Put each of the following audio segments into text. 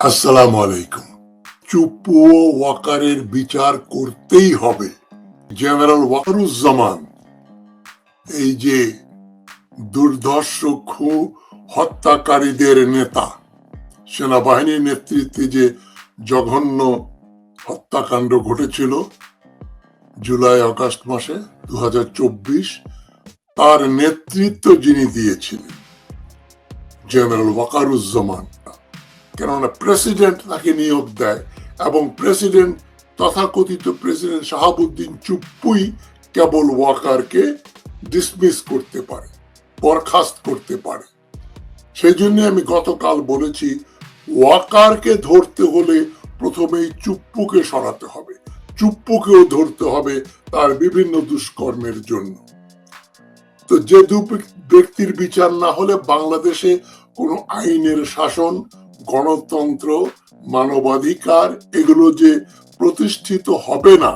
আসসালামু আলাইকুম চুপ্পু ও ওয়াকারের বিচার করতেই হবে। জেনারেল ওয়াকারুজ্জামান, এই যে দুর্ধর্ষ হত্যাকারীদের নেতা, সেনাবাহিনীর নেতৃত্বে যে জঘন্য হত্যাকাণ্ড ঘটেছিল জুলাই আগস্ট মাসে দু হাজার চব্বিশ, তার নেতৃত্ব যিনি দিয়েছিলেন, জেনারেল ওয়াকারুজ্জামান। কেননা প্রেসিডেন্ট তাকে নিয়োগ দেয় এবং প্রেসিডেন্ট তথাকথিত প্রেসিডেন্ট শাহাবুদ্দিন চুপ্পুই কেবল ওয়াকারকে ডিসমিস করতে পারে, বরখাস্ত করতে পারে। সেই জন্য আমি গতকাল বলেছি, ওয়াকারকে ধরতে হলে প্রথমেই চুপ্পুকে সরাতে হবে। চুপ্পুকেও ধরতে হবে তার বিভিন্ন দুষ্কর্মের জন্য। তো যে দু ব্যক্তির বিচার না হলে বাংলাদেশে কোনো আইনের শাসন গণতন্ত্র, মানবাধিকার এগুলো যে প্রতিষ্ঠিত হবে না,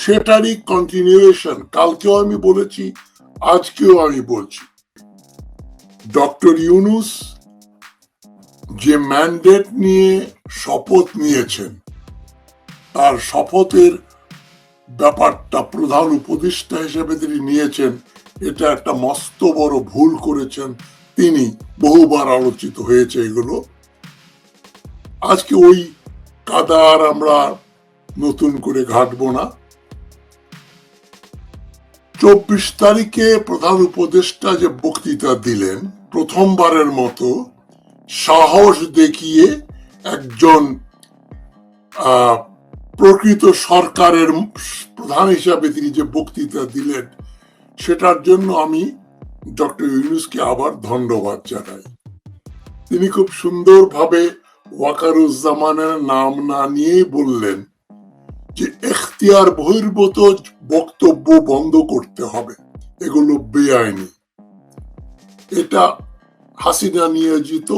সেটারই কন্টিনিউয়েশন কালকেও আমি বলেছি, আজকেও আমি বলছি। ডক্টর ইউনুস যে ম্যান্ডেট নিয়ে শপথ নিয়েছেন, তার শপথের ব্যাপারটা প্রধান উপদেষ্টা হিসেবে তিনি নিয়েছেন, এটা একটা মস্ত বড় ভুল করেছেন, তিনি বহুবার আলোচিত হয়েছে এগুলো। আজকে ওই কাদা আর আমরা নতুন করে ঘাটবো না। চব্বিশ তারিখে প্রধান উপদেষ্টা যে বক্তৃতা দিলেন প্রথমবারের মতো, সাহস দেখিয়ে একজন প্রকৃত সরকারের প্রধান হিসাবে তিনি যে বক্তৃতা দিলেন, সেটার জন্য আমি ডক্টর ইউনুসকে আবার ধন্যবাদ জানাই। তিনি খুব সুন্দরভাবে ওয়াকারুজ্জামানের নাম না নিয়েই বললেন যে এখতিয়ার বহির্ভূত বক্তব্য বন্ধ করতে হবে। এগুলো বেআইনি। এটা হাসিনা নিয়োজিত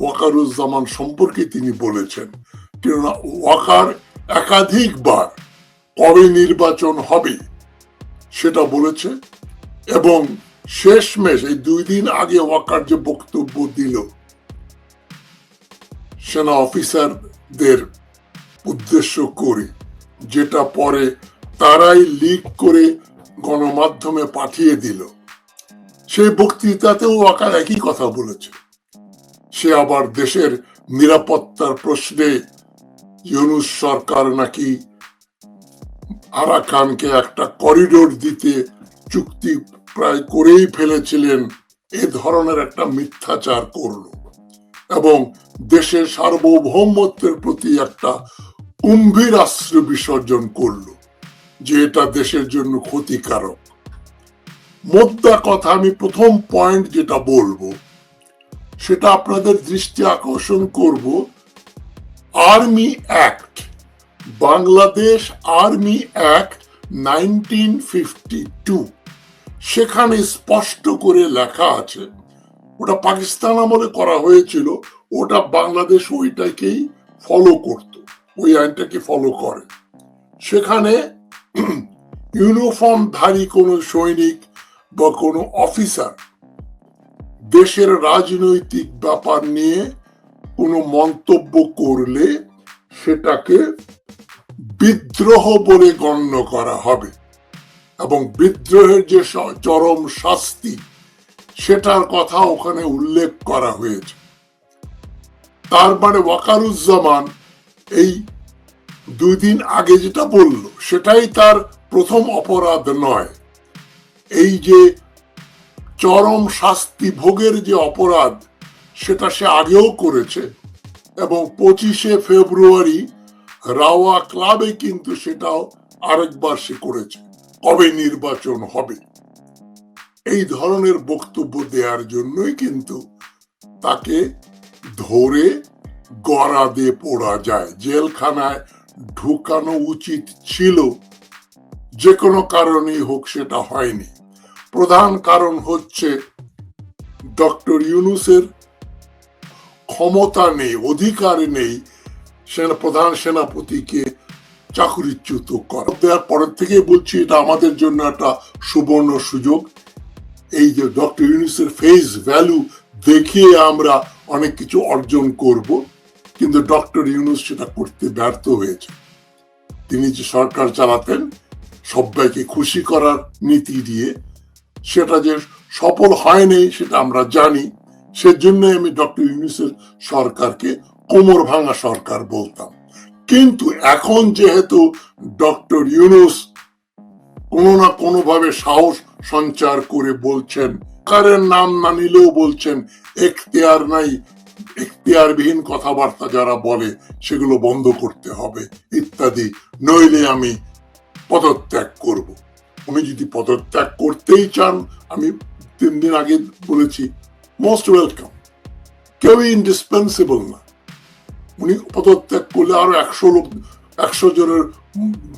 ওয়াকারুজ্জামান সম্পর্কে তিনি বলেছেন, কেননা ওয়াকার একাধিকবার কবে নির্বাচন হবে সেটা বলেছে এবং শেষমেশ, এই দুই দিন আগে ওয়াকার যে বক্তব্য দিল সেনা অফিসারদের উদ্দেশ্য করে, যেটা পরে তারাই লিক করে গণমাধ্যমে পাঠিয়ে দিল। সেই বক্তৃতাতেও ওয়াকার একই কথা বলেছে। সে আবার দেশের নিরাপত্তার প্রশ্নে ইউনুস সরকার নাকি আরাকানকে একটা করিডোর দিতে চুক্তি প্রায় করেই ফেলেছিলেন, এ ধরনের একটা মিথ্যাচার করল। এবং দেশের সার্বভৌমত্বের প্রতি একটা কুম্ভীর আশ্রয় বিসর্জন করল, যে এটা দেশের জন্য ক্ষতিকারক। মোদ্দা কথা, আমি প্রথম পয়েন্ট যেটা বলব, সেটা আপনাদের দৃষ্টি আকর্ষণ করব army act Bangladesh army act nineteen fifty two সেখানে স্পষ্ট করে লেখা আছে, ওটা পাকিস্তান আমলে করা হয়েছিল ওটা বাংলাদেশ ওইটাকেই ফলো করত। ওই আইনটাকে ফলো করে। সেখানে ইউনিফর্মধারী কোনো সৈনিক বা কোনো অফিসার দেশের রাজনৈতিক ব্যাপার নিয়ে কোনো মন্তব্য করলে সেটাকে বিদ্রোহ বলে গণ্য করা হবে। এবং বিদ্রোহের যে চরম শাস্তি, সেটার কথা ওখানে উল্লেখ করা হয়েছে। তার মানে ওয়াকারুজ্জামান এই দুই দিন আগে যেটা বলল, সেটাই তার প্রথম অপরাধ নয়। এই যে চরম শাস্তি ভোগের যে অপরাধ, সেটা সে আগেও করেছে এবং পঁচিশে ফেব্রুয়ারি রাওয়া ক্লাবে কিন্তু সেটাও আরেকবার সে করেছে। কবে নির্বাচন হবে? এই ধরনের বক্তব্য দেওয়ার জন্যই কিন্তু তাকে ধরে গড়াদে পড়া যায়। জেলখানায় ঢুকানো উচিত ছিল। যে কোনো কারণেই হোক সেটা হয়নি। প্রধান কারণ হচ্ছে ডক্টর ইউনুসের ক্ষমতা নেই, অধিকার নেই, সেনা, প্রধান সেনাপতিকে চাকরিচ্যুত করা। দেওয়ার পরের থেকেই বলছি, এটা আমাদের জন্য একটা সুবর্ণ সুযোগ। এই যে ডক্টর ইউনুসের ফেস ভ্যালু দেখিয়ে আমরা অনেক কিছু অর্জন করব, কিন্তু ডক্টর ইউনুস সেটা করতে ব্যর্থ হয়েছে। তিনি যে সরকার চালাতেন, সবাইকে খুশি করার নীতি দিয়ে, সেটা যে সফল হয়নি সেটা আমরা জানি। সেজন্য আমি ডক্টর ইউনুসের সরকারকে কোমর ভাঙা সরকার বলতাম। কিন্তু এখন যেহেতু ডক্টর ইউনুস কোনো না কোনো ভাবে সাহস সঞ্চার করে বলছেন কারের নাম না নিলেও বলছেন, এখতিয়ার নাই, এখতিয়ারবিহীন কথাবার্তা যারা বলে, সেগুলো বন্ধ করতে হবে, ইত্যাদি। নইলে আমি পদত্যাগ করব। উনি যদি পদত্যাগ করতেই চান, আমি তিন দিন আগে বলেছি মোস্ট ওয়েলকাম কেউই ইন্ডিসপেন্সিবল না। উনি পদত্যাগ করলে আরও একশো লোক, একশো জনের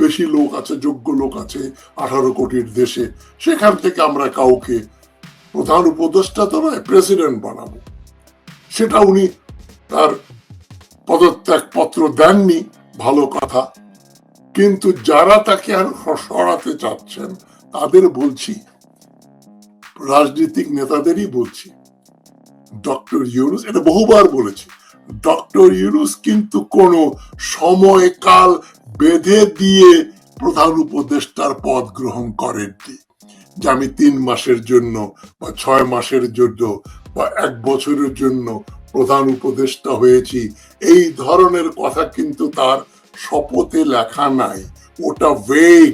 বেশি লোক আছে, যোগ্য লোক আছে, আঠারো কোটির দেশে। সেখান থেকে আমরা কাউকে প্রধান উপদেষ্টা তো নয় প্রেসিডেন্ট বানাবো। সেটা উনি তার পদত্যাগ পত্র দেননি, ভালো কথা। কিন্তু যারা তাকে আর সরাতে চাচ্ছেন, তাদের বলছি, রাজনৈতিক নেতাদেরই বলছি। ডক্টর ইউনুস, এটা বহুবার বলেছি, ডক্টর ইউনুস কিন্তু কোন সময়কাল বেঁধে দিয়ে প্রধান উপদেষ্টার পদ গ্রহণ করেননি। যে আমি তিন মাসের জন্য বা ছয় মাসের জন্য বা এক বছরের জন্য প্রধান উপদেষ্টা হয়েছি, এই ধরনের কথা কিন্তু তার শপথে লেখা নাই। ওটা ভেগ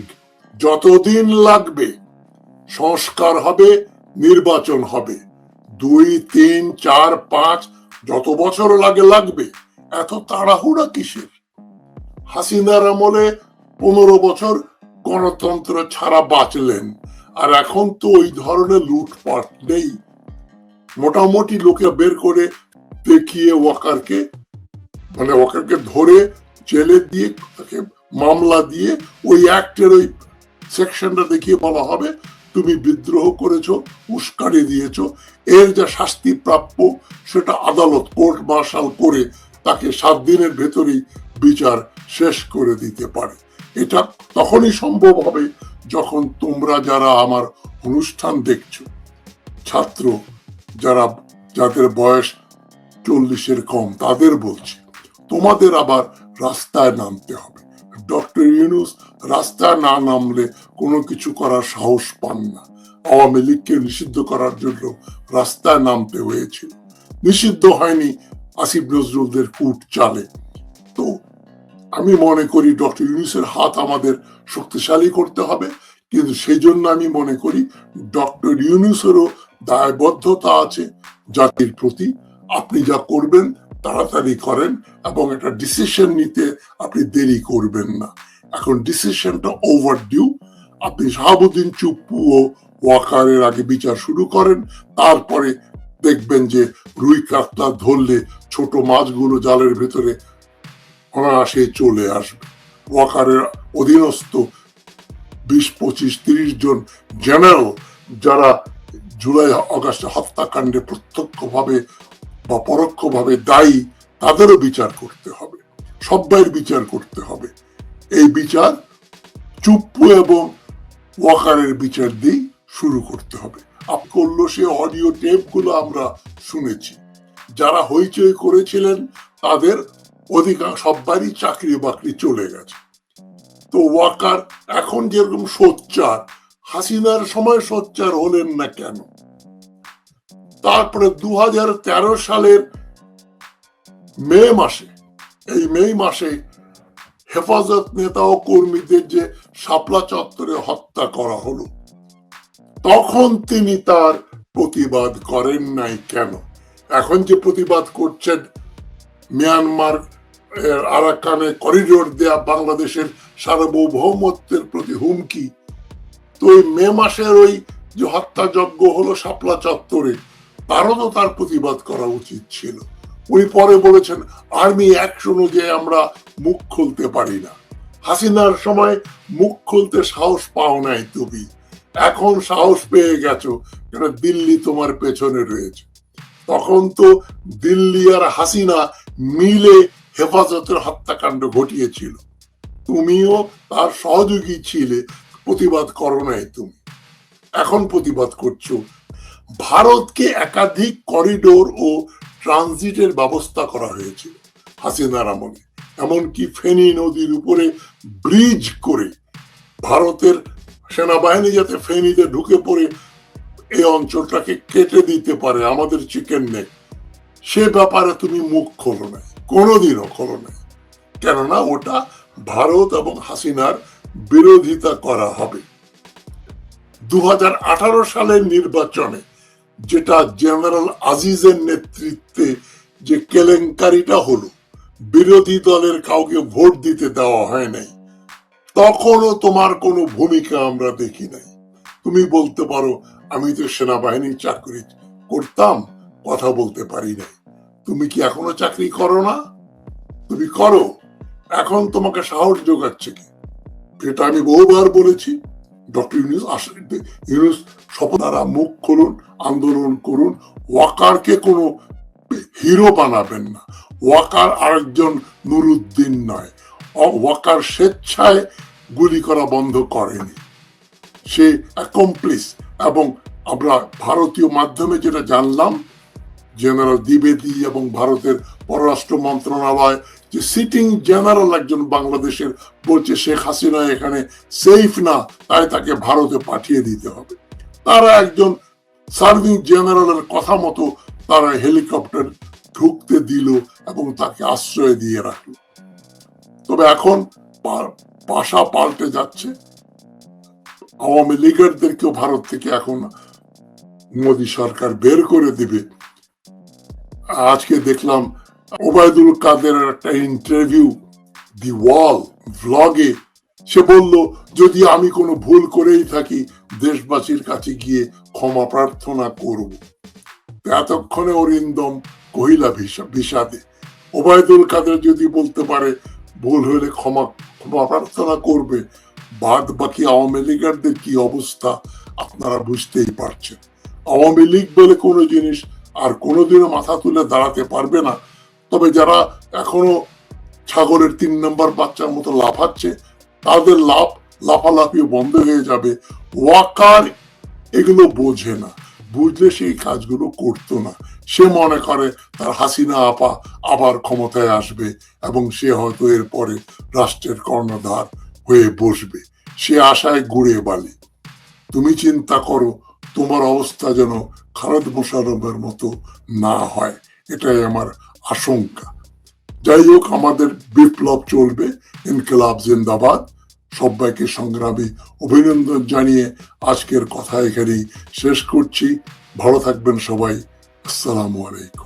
যতদিন লাগবে, সংস্কার হবে, নির্বাচন হবে। দুই, তিন, চার, পাঁচ, যত বছর লাগে লাগবে, এত তাড়াহুড়া কিসের? হাসিনার আমলে পনেরো বছর গণতন্ত্র ছাড়া বাঁচলেন। আর এখন তো ওই ধরনের লুটপাট নেই। মোটামুটি লোকে বের করে দেখিয়ে ওয়াকারকে মানে ওয়াকারকে ধরে জেলে দিয়ে, তাকে মামলা দিয়ে ওই অ্যাক্টের ওই সেকশনটা দেখিয়ে বলা হবে, তুমি বিদ্রোহ করেছ, উস্কানি দিয়েছ, এর যা শাস্তি প্রাপ্য সেটা আদালত কোর্ট মার্শাল করে তাকে সাত দিনের ভেতরেই বিচার শেষ করে দিতে পারে। এটা তখনই সম্ভব হবে যখন তোমরা যারা আমার অনুষ্ঠান দেখছ। ছাত্র যারা, যাদের বয়স চল্লিশের কম, তাদের বলছি, তোমাদের আবার রাস্তায় নামতে হবে। ডক্টর ইউনুস, রাস্তায় না নামলে কোনো কিছু করার সাহস পান না। আওয়ামী লীগকে নিষিদ্ধ করার জন্য রাস্তায় নামতে হয়েছিল। নিষিদ্ধ হয়নি আসিফ নজরুলদের কুট চালে। তো আমি মনে করি ডক্টর ইউনুসের হাত আমাদের শক্তিশালী করতে হবে, কিন্তু সেই জন্য আমি মনে করি ডক্টর ইউনুসেরও দায়বদ্ধতা আছে জাতির প্রতি। আপনি যা করবেন, তাড়াতাড়ি করেন এবং একটা ডিসিশন নিতে আপনি দেরি করবেন না। এখন ডিসিশনটা ওভার ডিউ আপনি শাহাবুদ্দিন চুপ্পু ও ওয়াকারের আগে বিচার শুরু করেন, তারপরে দেখবেন যে রুই কাতলা ধরলে ছোট মাছগুলো জালের ভেতরে অনায়াসে চলে আসবে। ওয়াকারের অধীনস্থ বিশ, পঁচিশ, তিরিশ জন জেনারেল যারা জুলাই অগাস্ট হত্যাকাণ্ডে প্রত্যক্ষভাবে বা পরোক্ষভাবে দায়ী, তাদেরও বিচার করতে হবে। সবাইয়ের বিচার করতে হবে। এই বিচার চুপ্পু এবং ওয়াকারের বিচার দিয়েই শুরু করতে হবে। আপ সে অডিও টেপগুলো আমরা শুনেছি। যারা হইচই করেছিলেন, তাদের অধিকাংশ সবারই চাকরি বাকরি চলে গেছে। তো ওয়াকার এখন যেরকম সোচ্চার, হাসিনার সময় সোচ্চার হলেন না কেন? তারপরে দু সালের মে মাসে, এই মে মাসে হেফাজত নেতা ও কর্মীদের যে শাপলা চত্বরে হত্যা করা হলো, তখন তিনি তার প্রতিবাদ করেন নাই কেন? এখন যে প্রতিবাদ করছেন মিয়ানমার আরাকানে করিডোর দেয়া বাংলাদেশের সার্বভৌমত্বের প্রতি হুমকি। তো ওই মে মাসের ওই যে হত্যাযজ্ঞ হলো শাপলা চত্বরে, তারও তো তার প্রতিবাদ করা উচিত ছিল। উনি পরে বলেছেন, আর্মি অ্যাকশন অনুযায়ী আমরা মুখ খুলতে পারি না। হাসিনার সময় মুখ খুলতে সাহস পাও নাই তুমি। এখন সাহস পেয়ে গেছো, কেন দিল্লি তোমার পেছনে রয়েছে। তখন তো দিল্লি আর হাসিনা মিলে হেফাজতের হত্যাকাণ্ড ঘটিয়েছিল। তুমিও তার সহযোগী ছিলে। প্রতিবাদ করো নাই তুমি। এখন প্রতিবাদ করছ। ভারতকে একাধিক করিডোর ও ট্রানজিটের ব্যবস্থা করা হয়েছিল হাসিনার আমলে। এমনকি ফেনী নদীর উপরে ব্রিজ করে ভারতের সেনাবাহিনী যাতে ফেনীতে ঢুকে পড়ে এই অঞ্চলটাকে কেটে দিতে পারে। আমাদের চিকেন নেক। সে ব্যাপারে তুমি মুখ খোলো নাই। কোনোদিনও খোলো নাই কেননা ওটা ভারত এবং হাসিনার বিরোধিতা করা হবে। দু সালের নির্বাচনে যেটা জেনারেল আজিজের নেতৃত্বে যে কেলেঙ্কারিটা হলো, বিরোধী দলের কাউকে ভোট দিতে দেওয়া হয় নাই, তখনও তোমার কোনো ভূমিকা আমরা দেখি নাই। তুমি বলতে পারো, আমি তো সেনাবাহিনীর চাকরি করতাম, কথা বলতে পারি নাই। তুমি কি এখনও চাকরি করো না? তুমি করো। এখন তোমাকে সাহস যোগাচ্ছে কি? এটা আমি বহুবার বলেছি। ডক্টর ইউনুস ইউনুস শপনারা মুখ খুলুন, আন্দোলন করুন। ওয়াকারকে কোনো হিরো বানাবেন না। ওয়াকার আরেকজন নুরুদ্দিন নয়। ওয়াকার স্বেচ্ছায় গুলি করা বন্ধ করেনি। সে অ্যাকমপ্লিস এবং আমরা ভারতীয় মাধ্যমে যেটা জানলাম জেনারেল দ্বিবেদী এবং ভারতের পররাষ্ট্র মন্ত্রণালয় যে সিটিং জেনারেল একজন বাংলাদেশের বলছে শেখ হাসিনা এখানে সেফ না, তাই তাকে ভারতে পাঠিয়ে দিতে হবে। তারা একজন সার্ভিং জেনারেলের কথা মতো তারা হেলিকপ্টার ঢুকতে দিল এবং তাকে আশ্রয় দিয়ে রাখল। তবে এখন পাশা পাল্টে যাচ্ছে। আওয়ামী লীগারদেরকেও ভারত থেকে এখন মোদী সরকার বের করে দিবে। আজকে দেখলাম ওবায়দুল কাদের একটা ইন্টারভিউ দি ওয়াল ভ্লগে সে বলল, যদি আমি কোনো ভুল করেই থাকি, দেশবাসীর কাছে গিয়ে ক্ষমা প্রার্থনা করব। এতক্ষণে অরিন্দম কহিলা বিষাদে, ওবায়দুল কাদের যদি বলতে পারে, ভুল হলে ক্ষমা ক্ষমা প্রার্থনা করবে। বাদ বাকি আওয়ামী লীগারদের কি অবস্থা, আপনারা বুঝতেই পারছেন। আওয়ামী লীগ বলে কোনো জিনিস আর কোনোদিনও মাথা তুলে দাঁড়াতে পারবে না। তবে যারা এখনও ছাগলের তিন নম্বর বাচ্চার মতো লাফাচ্ছে, তাদের লাভ লাফালাফিও বন্ধ হয়ে যাবে। ওয়াকার, এগুলো বোঝে না। বুঝলে সেই কাজগুলো করতো না। সে মনে করে তার হাসিনা আপা আবার ক্ষমতায় আসবে এবং সে হয়তো এরপরে রাষ্ট্রের কর্ণধার হয়ে বসবে। সে আশায় গুড়ে বালি। তুমি চিন্তা করো, তোমার অবস্থা যেন খালেদ মোশারফের মতো না হয়। এটাই আমার আশঙ্কা। যাই হোক, আমাদের বিপ্লব চলবে। ইনকিলাব জিন্দাবাদ। সবাইকে সংগ্রামী অভিনন্দন জানিয়ে আজকের কথা এখানেই শেষ করছি। ভালো থাকবেন সবাই। আসসালামু আলাইকুম।